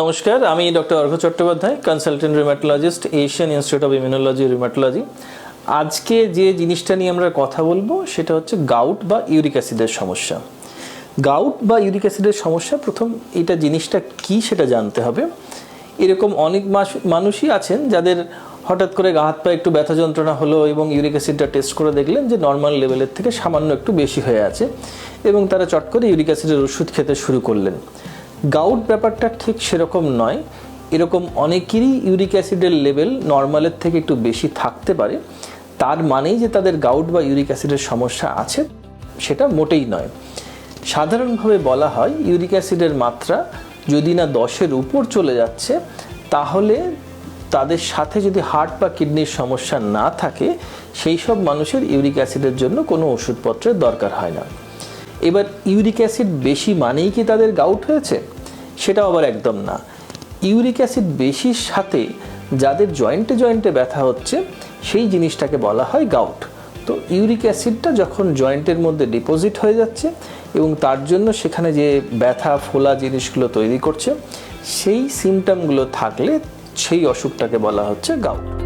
নমস্কার, আমি doctor Argha Chattopadhyay consultant rheumatologist Asian institute of immunology rheumatology আজকে যে জিনিসটা নিয়ে আমরা কথা বলব, সেটা হচ্ছে গাউট বা ইউরিক অ্যাসিডের সমস্যা। গাউট বা ইউরিক অ্যাসিডের সমস্যা, প্রথম এটা জিনিসটা কি সেটা জানতে হবে। এরকম অনেক মানুষই আছেন যাদের হঠাৎ করে গা হাত পায়ে একটু ব্যথা যন্ত্রণা হলো এবং ইউরিক অ্যাসিডটা টেস্ট করে দেখলেন যে নর্মাল লেভেলের থেকে সামান্য একটু বেশি হয়ে আছে এবং তারা চট করে ইউরিক অ্যাসিডের ওষুধ খেতে শুরু করলেন। গাউট ব্যাপারটা ঠিক সেরকম নয়। এরকম অনেকেরই ইউরিক অ্যাসিডের লেভেল নর্মালের থেকে একটু বেশি থাকতে পারে। তার মানেই যে তাদের গাউট বা ইউরিক অ্যাসিডের সমস্যা আছে, সেটা মোটেই নয়। সাধারণভাবে বলা হয় ইউরিক অ্যাসিডের মাত্রা যদি না দশের উপর চলে যাচ্ছে, তাহলে তাদের সাথে যদি হার্ট বা কিডনির সমস্যা না থাকে, সেই সব মানুষের ইউরিক অ্যাসিডের জন্য কোনো ওষুধপত্রের দরকার হয় না। এবার ইউরিক অ্যাসিড বেশি মানেই কি তাদের গাউট হয়েছে? সেটাও আবার একদম না। ইউরিক অ্যাসিড বেশির সাথে যাদের জয়েন্টে জয়েন্টে ব্যথা হচ্ছে, সেই জিনিসটাকে বলা হয় গাউট তো ইউরিক অ্যাসিডটা যখন জয়েন্টের মধ্যে ডিপোজিট হয়ে যাচ্ছে এবং তার জন্য সেখানে যে ব্যথা, ফোলা জিনিসগুলো তৈরি করছে, সেই সিমটমগুলো থাকলে সেই অসুখটাকে বলা হচ্ছে গাউট